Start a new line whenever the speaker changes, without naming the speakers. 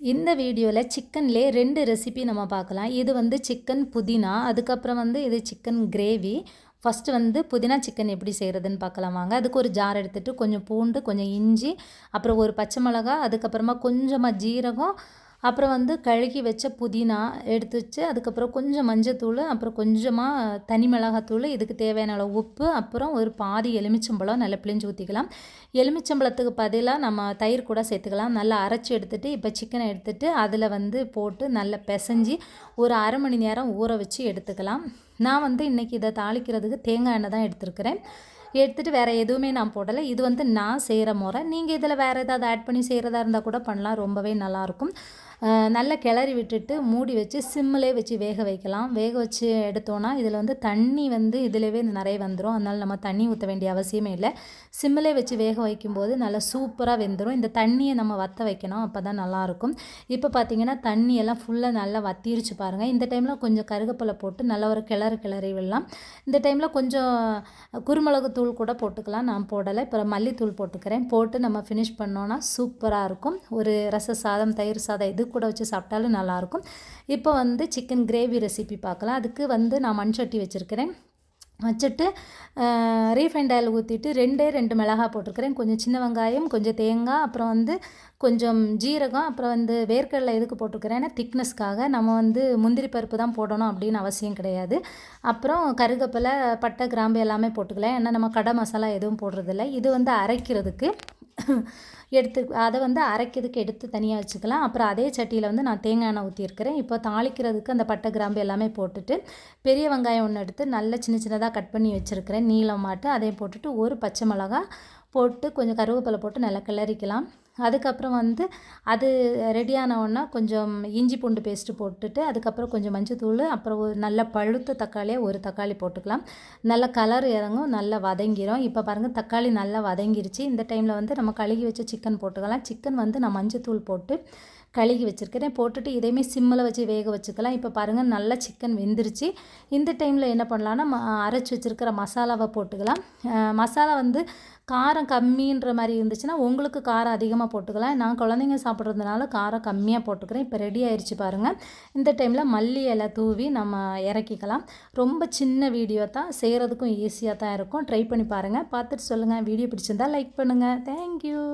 இந்த வீடியோவில் சிக்கன்லே ரெண்டு ரெசிபி நம்ம பார்க்கலாம். இது வந்து சிக்கன் புதினா அதுக்கப்புறம் வந்து இது சிக்கன் கிரேவி. ஃபஸ்ட்டு வந்து புதினா சிக்கன் எப்படி செய்கிறதுன்னு பார்க்கலாம் வாங்க. அதுக்கு ஒரு ஜார் எடுத்துகிட்டு கொஞ்சம் பூண்டு கொஞ்சம் இஞ்சி அப்புறம் ஒரு பச்சை மிளகா அதுக்கப்புறமா கொஞ்சமாக ஜீரகம் அப்புறம் வந்து கழுகி வச்ச புதினா எடுத்து வச்சு அதுக்கப்புறம் கொஞ்சம் மஞ்சத்தூள் அப்புறம் கொஞ்சமாக தனி மிளகாத்தூள் இதுக்கு தேவையான அளவு உப்பு அப்புறம் ஒரு பாதி எலுமிச்சம்பழம் நல்லா பிழிஞ்சு ஊற்றிக்கலாம் எலுமிச்சம்பழத்துக்கு பதிலாக நம்ம தயிர் கூட சேர்த்துக்கலாம். நல்லா அரைச்சி எடுத்துகிட்டு இப்போ சிக்கனை எடுத்துகிட்டு அதில் வந்து போட்டு நல்லா பிசைஞ்சி ஒரு அரை மணி நேரம் ஊற வச்சு எடுத்துக்கலாம். நான் வந்து இன்றைக்கி இதை தாளிக்கிறதுக்கு தேங்காய் எண்ணெய் தான் எடுத்துருக்கிறேன். எடுத்துகிட்டு வேறு எதுவுமே நான் போடலை. இது வந்து நான் செய்கிற முறை. நீங்கள் இதில் வேறு ஏதாவது ஆட் பண்ணி செய்கிறதா இருந்தால் கூட பண்ணலாம். ரொம்பவே நல்லாயிருக்கும் நல்லா கிளறி விட்டுட்டு மூடி வச்சு சிம்மிலே வச்சு வேக வைக்கலாம். வேக வச்சு எடுத்தோன்னா இதில் வந்து தண்ணி வந்து இதிலவே நிறைய வந்துடும் அதனால் நம்ம தண்ணி ஊற்ற வேண்டிய அவசியமே இல்லை. சிம்மிலே வச்சு வேக வைக்கும்போது நல்லா சூப்பராக வெந்துடும் இந்த தண்ணியை நம்ம வற்ற வைக்கணும் அப்போ தான் நல்லாயிருக்கும். இப்போ பார்த்தீங்கன்னா தண்ணியெல்லாம் ஃபுல்லாக நல்லா வத்திருச்சு பாருங்கள் இந்த டைமில் கொஞ்சம் கருகப்பிலை போட்டு நல்லா ஒரு கிளறு கிளறி விடலாம். இந்த டைமில் கொஞ்சம் குருமிளகு தூள் கூட போட்டுக்கலாம். நான் போடலை. இப்போ மல்லித்தூள் போட்டுக்கிறேன். போட்டு நம்ம ஃபினிஷ் பண்ணோன்னா சூப்பராக இருக்கும். ஒரு ரச சாதம் தயிர் சாதம் இது கூட வச்சு சாப்பிட்டாலும் நல்லாயிருக்கும். இப்போ வந்து சிக்கன் கிரேவி ரெசிபி பார்க்கலாம். அதுக்கு வந்து நான் மண் சட்டி வச்சுருக்கிறேன். வச்சுட்டு ரீஃபைண்ட் ஆயில் ஊற்றிட்டு ரெண்டே ரெண்டு மிளகா போட்டிருக்கிறேன். கொஞ்சம் சின்ன வெங்காயம் கொஞ்சம் தேங்காய் அப்புறம் வந்து கொஞ்சம் ஜீரகம் அப்புறம் வந்து வேர்க்கடலை எதுக்கு போட்டிருக்கிறேன்னா திக்னஸ்க்காக நம்ம வந்து முந்திரி பருப்பு தான் போடணும் அப்படின்னு அவசியம் கிடையாது. அப்புறம் கருகப்பிலை பட்டை கிராம்பு எல்லாமே போட்டுக்கலாம். ஏன்னா நம்ம கடை மசாலா எதுவும் போடுறதில்ல. இது வந்து அரைக்கிறதுக்கு எடுத்து அதை வந்து அரைக்கிறதுக்கு எடுத்து தனியாக வச்சுக்கலாம். அப்புறம் அதே சட்டியில் வந்து நான் தேங்காய் எண்ணெய் ஊற்றிருக்கிறேன் இப்போ தாளிக்கிறதுக்கு அந்த பட்டை கிராம்பு எல்லாமே போட்டுட்டு பெரிய வெங்காயம் ஒன்று எடுத்து நல்ல சின்ன சின்னதாக கட் பண்ணி வச்சுருக்கிறேன். நீளமாட்டு அதையும் போட்டுட்டு ஒரு பச்சை மிளகா போட்டு கொஞ்சம் கருவேப்பிலை போட்டு நல்லா கிளறிக்கலாம். அதுக்கப்புறம் வந்து அது ரெடியான உடனே கொஞ்சம் இஞ்சி பூண்டு பேஸ்ட்டு போட்டுட்டு அதுக்கப்புறம் கொஞ்சம் மஞ்சத்தூள் அப்புறம் ஒரு நல்ல பழுத்த தக்காளியாக ஒரு தக்காளி போட்டுக்கலாம். நல்ல கலர் இறங்கும் நல்லா வதங்கிடும் இப்போ பாருங்கள் தக்காளி நல்லா வதங்கிருச்சு. இந்த டைமில் வந்து நம்ம கழுகி வச்ச சிக்கன் போட்டுக்கலாம். சிக்கன் வந்து நான் மஞ்சத்தூள் போட்டு கழுகி வச்சுருக்கிறேன். போட்டுட்டு இதையுமே சிம்மில் வச்சு வேக வச்சுக்கலாம். இப்போ பாருங்கள் நல்லா சிக்கன் வெந்துருச்சு. இந்த டைமில் என்ன பண்ணலான்னா அரைச்சி வச்சுருக்கிற மசாலாவை போட்டுக்கலாம். மசாலா வந்து காரம் கம்மின்ற மாதிரி இருந்துச்சுன்னா உங்களுக்கு காரம் அதிகமாக போட்டுக்கலாம். நான் குழந்தைங்க சாப்பிட்றதுனால காரம் கம்மியாக போட்டுக்கிறேன். இப்போ ரெடி ஆயிடுச்சு பாருங்கள் இந்த டைமில் மல்லி இலை தூவி நம்ம இறக்கிக்கலாம். ரொம்ப சின்ன வீடியோ தான். செய்கிறதுக்கும் ஈஸியாக தான் இருக்கும். ட்ரை பண்ணி பாருங்கள் பார்த்துட்டு சொல்லுங்கள் வீடியோ பிடிச்சிருந்தா லைக் பண்ணுங்கள் தேங்க்யூ